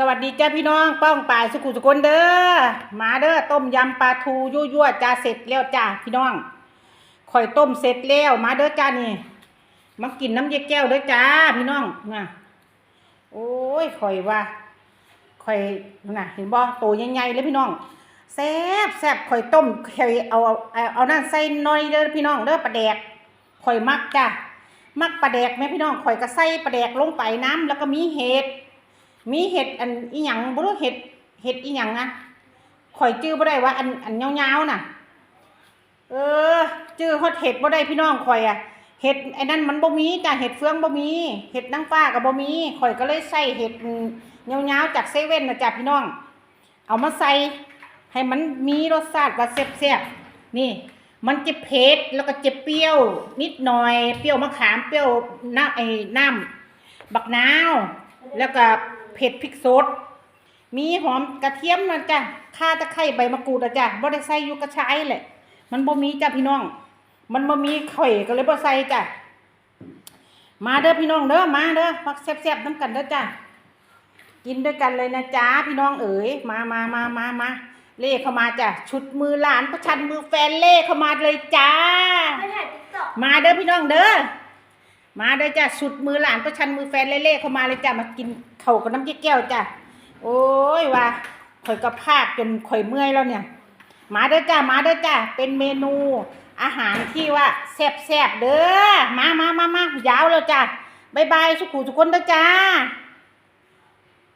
สวัสดีจ้าพี่น้องป้องป่ายสุขุสุคนเด้อมาเด้อต้มยำปลาทูยั่วยั่วๆจ้าเสร็จแล้วจ้าพี่น้องข่อยต้มเสร็จแล้วมาเด้อจ้านี่มากินน้ำเยแก้วเด้อจ้าพี่น้องน่ะโอ้ยข่อยว่าข่อยน่ะเห็นบ่โตใหญ่ๆเลยพี่น้องแซ่บแซ่บข่อยต้มข่อยเอาเอาเอาเอานั่นใส่น่อยเด้อพี่น้องเด้อปลาแดกข่อยมักจ้ามักปลาแดกไหมพี่น้องข่อยก็ใส่ปลาแดกลงไปน้ำแล้วก็มีเห็ด มีเห็ดอันอีหยังบ่รู้เห็ดเห็ดอีหยังอะข่อยจื้อบ่ได้ว่าอันอันยาวๆน่ะ เออ จื้อฮอดเห็ดบ่ได้พี่น้องข่อยอะเห็ดไอ้นั่นมันบ่มีจ้ะเห็ดเฟืองบ่มี เห็ดนางฟ้าก็บ่มีข่อยก็เลยใส่เห็ดยาวๆจากเซเว่นนะจ้ะพี่น้อง เอามาใส่ให้มันมีรสชาติว่าแซ่บๆนี่ มันจะเผ็ดแล้วก็จะเปรี้ยว นิดหน่อย เปรี้ยวมะขาม เปรี้ยวน้ำไอ้น้ำบักนาว แล้วก็ เผ็ดพริกสดมีหอมกระเทียมนะจ้ะข่าตะไคร้ใบมะกรูดอะจ้ะบ่ได้ใส่อยู่กระชายแหละ มันบ่มีจ้ะพี่น้อง มันบ่มีข่อยก็เลยบ่ใส่จ้ะ มาเด้อพี่น้องเด้อ มาเด้อพักแซ่บๆน้ำกันเด้อจ้ะ กินด้วยกันเลยนะจ๊ะพี่น้องเอ๋ย มามามามามาเล่เข้ามาจ้ะ ชุดมือหลานประชันมือแฟนเล่เข้ามาเลยจ้าไม่ถ่ายติ๊กต็อกมาเด้อพี่น้องเด้อ มาเด้จ้ะสุดมือหลานประชันมือแฟนเล่ๆเข้ามาเลยจ้ะมากินเข่ากับน้ำแก้วจ้ะโอ้ยว่าข่อยก็พากจนข่อยเมื่อยแล้วเนี่ย มาเด้อจ้ะมาเด้อจ้ะเป็นเมนูอาหารที่ว่าแซ่บๆเด้อมามามามายาวแล้วจ้ะบายบายสุขุสุคนเด้อจ้า